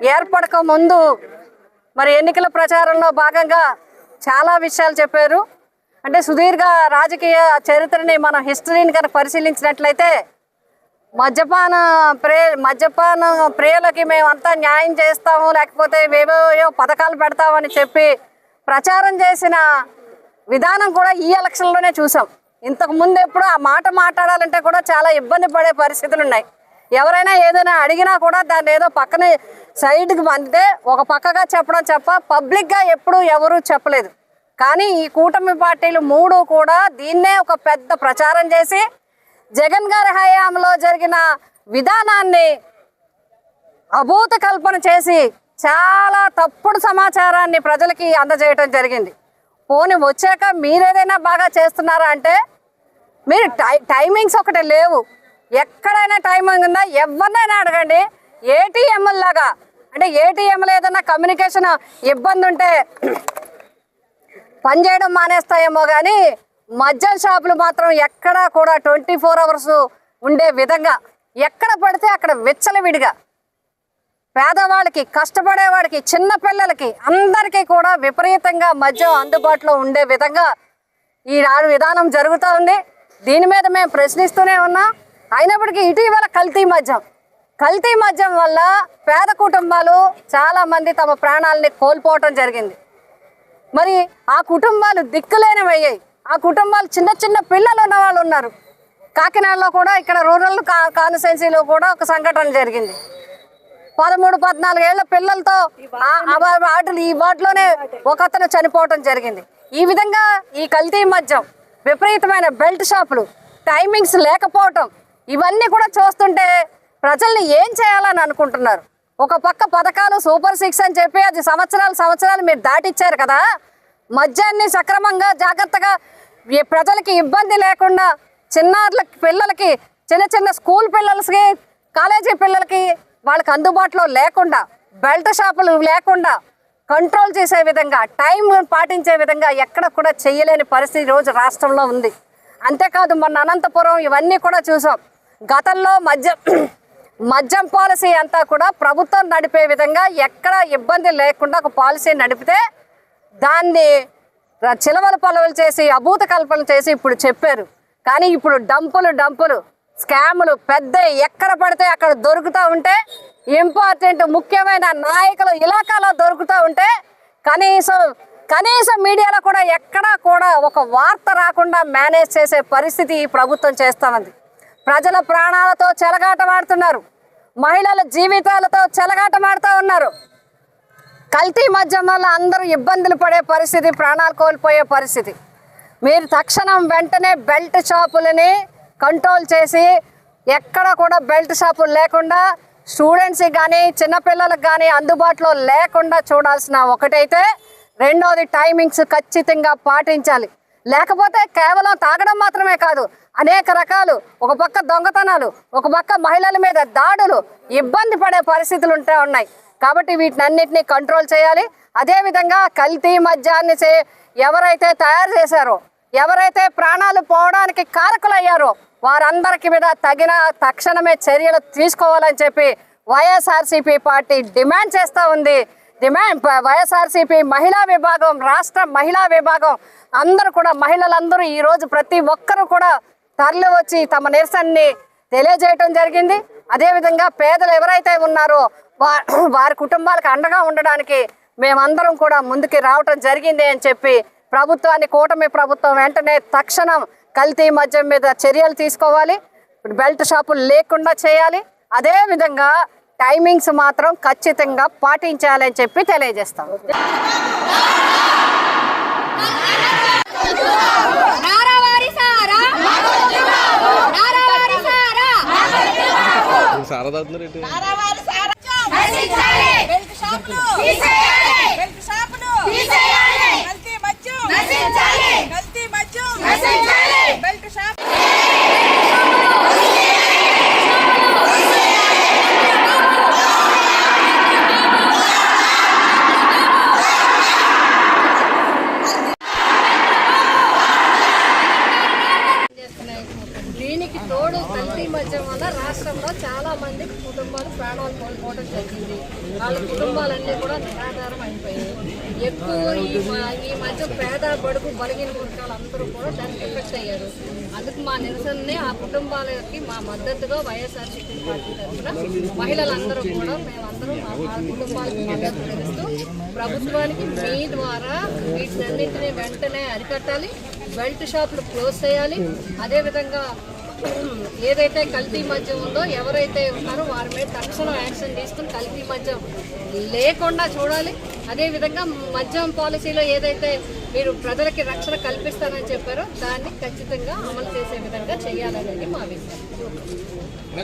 ఏర్పడక ముందు మరి ఎన్నికల ప్రచారంలో భాగంగా చాలా విషయాలు చెప్పారు. అంటే సుదీర్ఘ రాజకీయ చరిత్రని మనం హిస్టరీని కనుక పరిశీలించినట్లయితే మద్యపాన ప్రే మద్యపాన ప్రియులకి మేమంతా న్యాయం చేస్తాము లేకపోతే మేమేమో పథకాలు పెడతామని చెప్పి ప్రచారం చేసిన విధానం కూడా ఈ ఎలక్షన్లోనే చూసాం. ఇంతకు ముందు ఎప్పుడు ఆ మాట మాట్లాడాలంటే కూడా చాలా ఇబ్బంది పడే పరిస్థితులు ఉన్నాయి. ఎవరైనా ఏదైనా అడిగినా కూడా దాన్ని ఏదో పక్కనే సైడ్కి పంపితే ఒక పక్కగా చెప్పడం చెప్ప పబ్లిక్గా ఎప్పుడు ఎవరూ చెప్పలేదు. కానీ ఈ కూటమి పార్టీలు మూడు కూడా దీన్నే ఒక పెద్ద ప్రచారం చేసి జగన్ గారి హయాంలో జరిగిన విధానాన్ని అభూత కల్పన చేసి చాలా తప్పుడు సమాచారాన్ని ప్రజలకి అందజేయటం జరిగింది. పోనీ వచ్చాక మీరేదైనా బాగా చేస్తున్నారా అంటే మీరు టై టైమింగ్స్ ఒకటి లేవు. ఎక్కడైనా టైమింగ్ ఉందా? ఎవరినైనా అడగండి. ఏటీఎంల లాగా. అంటే ఏటీఎంలో ఏదైనా కమ్యూనికేషన్ ఇబ్బంది ఉంటే పనిచేయడం మానేస్తాయేమో కానీ మద్యం షాపులు మాత్రం ఎక్కడా కూడా ట్వంటీ ఫోర్ అవర్స్ ఉండే విధంగా ఎక్కడ పడితే అక్కడ విచ్చలవిడిగా. పేదవాళ్ళకి కష్టపడేవాడికి చిన్న పిల్లలకి అందరికీ కూడా విపరీతంగా మద్యం అందుబాటులో ఉండే విధంగా ఈ నాడు విధానం జరుగుతూ ఉంది దీని మీద మేము ప్రశ్నిస్తూనే ఉన్నాం. అయినప్పటికీ ఇటీవల కల్తీ మద్యం. కల్తీ మద్యం వల్ల పేద కుటుంబాలు చాలామంది తమ ప్రాణాలని కోల్పోవటం జరిగింది. మరి ఆ కుటుంబాలు దిక్కులేనివయ్యాయి. ఆ కుటుంబాలు చిన్న చిన్న పిల్లలు ఉన్న వాళ్ళు ఉన్నారు. కాకినాడలో కూడా ఇక్కడ రూరల్ కా కాన్స్టెన్సీలో కూడా ఒక సంఘటన జరిగింది. పదమూడు పద్నాలుగేళ్ళ పిల్లలతో ఆటలు వాటిని ఈ వాటిలోనే ఒక అతను చనిపోవటం జరిగింది. ఈ విధంగా ఈ కల్తీ మద్యం విపరీతమైన బెల్ట్ షాపులు టైమింగ్స్ లేకపోవటం ఇవన్నీ కూడా చూస్తుంటే ప్రజల్ని ఏం చేయాలని అనుకుంటున్నారు? ఒక పక్క పథకాలు సూపర్ సిక్స్ అని చెప్పి అది సంవత్సరాలు సంవత్సరాలు మీరు దాటిచ్చారు కదా మద్యాన్ని సక్రమంగా జాగ్రత్తగా ప్రజలకి ఇబ్బంది లేకుండా చిన్నారులకి పిల్లలకి చిన్న చిన్న స్కూల్ పిల్లలకి కాలేజీ పిల్లలకి వాళ్ళకి అందుబాటులో లేకుండా బెల్ట్ షాపులు లేకుండా కంట్రోల్ చేసే విధంగా టైం పాటించే విధంగా ఎక్కడ కూడా చేయలేని పరిస్థితి రోజు రాష్ట్రంలో ఉంది. అంతేకాదు మొన్న అనంతపురం ఇవన్నీ కూడా చూసాం. గతంలో మద్యం మద్యం పాలసీ అంతా కూడా ప్రభుత్వం నడిపే విధంగా ఎక్కడ ఇబ్బంది లేకుండా ఒక పాలసీ నడిపితే దాన్ని చిలవలు చిలవల పొలవలు చేసి అభూత కల్పనలు చేసి ఇప్పుడు చెప్పారు. కానీ ఇప్పుడు డంపులు డంపులు స్కాములు పెద్ద ఎక్కడ పడితే అక్కడ దొరుకుతూ ఉంటే ఇంపార్టెంట్ ముఖ్యమైన నాయకులు ఇలాకాలో దొరుకుతూ ఉంటే కనీసం కనీసం మీడియాలో కూడా ఎక్కడా కూడా ఒక వార్త రాకుండా మేనేజ్ చేసే పరిస్థితి ఈ ప్రభుత్వం చేస్తామంది ప్రజల ప్రాణాలతో చెలగాటమాడుతున్నారు. మహిళల జీవితాలతో చెలగాటమాడుతూ ఉన్నారు. కల్తీ మద్యం వల్ల అందరూ ఇబ్బందులు పడే పరిస్థితి ప్రాణాలు కోల్పోయే పరిస్థితి. మీరు తక్షణం వెంటనే బెల్ట్ షాపులని కంట్రోల్ చేసి ఎక్కడ కూడా బెల్ట్ షాపులు లేకుండా స్టూడెంట్స్కి కానీ చిన్నపిల్లలకు కానీ అందుబాటులో లేకుండా చూడాల్సిన ఒకటైతే రెండోది టైమింగ్స్ ఖచ్చితంగా పాటించాలి. లేకపోతే కేవలం తాగడం మాత్రమే కాదు అనేక రకాలు ఒక పక్క దొంగతనాలు ఒక పక్క మహిళల మీద దాడులు ఇబ్బంది పడే పరిస్థితులు ఉంటే ఉన్నాయి. కాబట్టి వీటినన్నిటినీ కంట్రోల్ చేయాలి. అదేవిధంగా కల్తీ మద్యాన్ని చే ఎవరైతే తయారు చేశారో ఎవరైతే ప్రాణాలు పోవడానికి కారకులయ్యారో వారందరికి మీద తగిన తక్షణమే చర్యలు తీసుకోవాలని చెప్పి వైఎస్ఆర్సీపీ పార్టీ డిమాండ్ చేస్తూ ఉంది. డిమాండ్. వైఎస్ఆర్సీపీ మహిళా విభాగం రాష్ట్ర మహిళా విభాగం. అందరూ కూడా మహిళలందరూ ఈరోజు ప్రతి ఒక్కరూ కూడా తరలి వచ్చి తమ నిరసనని తెలియజేయటం జరిగింది. అదేవిధంగా పేదలు ఎవరైతే ఉన్నారో వా వారి కుటుంబాలకు అండగా ఉండడానికి మేమందరం కూడా ముందుకి రావటం జరిగింది అని చెప్పి ప్రభుత్వాన్ని కూటమి ప్రభుత్వం వెంటనే తక్షణం కల్తీ మద్యం మీద చర్యలు తీసుకోవాలి. బెల్ట్ షాపులు లేకుండా చేయాలి. అదేవిధంగా టైమింగ్స్ మాత్రం ఖచ్చితంగా పాటించాలని చెప్పి తెలియజేస్తాం సారా నారావారి సారా సారా తాగుతున్నారు ఏంటి నశించాలి బెల్ట్ షాపులు తీసేయాలి బెల్ట్ షాపులు తీసేయాలి కల్తీ మద్యం నశించాలి కల్తీ మద్యం నశించాలి బెల్ట్ షాప్ రోడ్డు తోడు కల్తీ మద్యం వల్ల రాష్ట్రంలో చాలా మంది కుటుంబాలు ప్రాణాలు కోల్పోవడం జరిగింది. వాళ్ళ కుటుంబాలన్నీ కూడా నిరాధారం అయిపోయాయి. ఎక్కువ ఈ ఈ మధ్య పేద బడుగు బలిగిన వర్గాలు అందరూ కూడా దానికి ఎఫెక్ట్ అయ్యారు. అందుకు మా నిరసనని ఆ కుటుంబాలకి మా మద్దతుగా వైఎస్ఆర్సీపీ పార్టీ తరఫున మహిళలందరూ కూడా మేమందరం మా కుటుంబాలకు మద్దతు తెలుస్తూ ప్రభుత్వానికి మీ ద్వారా వీటన్నింటినీ వెంటనే అరికట్టాలి. బెల్ట్ షాపులు క్లోజ్ చేయాలి. అదేవిధంగా ఏదైతే కల్తీ మద్యం ఉందో ఎవరైతే ఉన్నారో వారి మీద తక్షణం యాక్షన్ తీసుకుని కల్తీ మద్యం లేకుండా చూడాలి. అదేవిధంగా మద్యం పాలసీలో ఏదైతే మీరు ప్రజలకి రక్షణ కల్పిస్తారని చెప్పారో దాన్ని ఖచ్చితంగా అమలు చేసే విధంగా చేయాలనేది మా అభిప్రాయం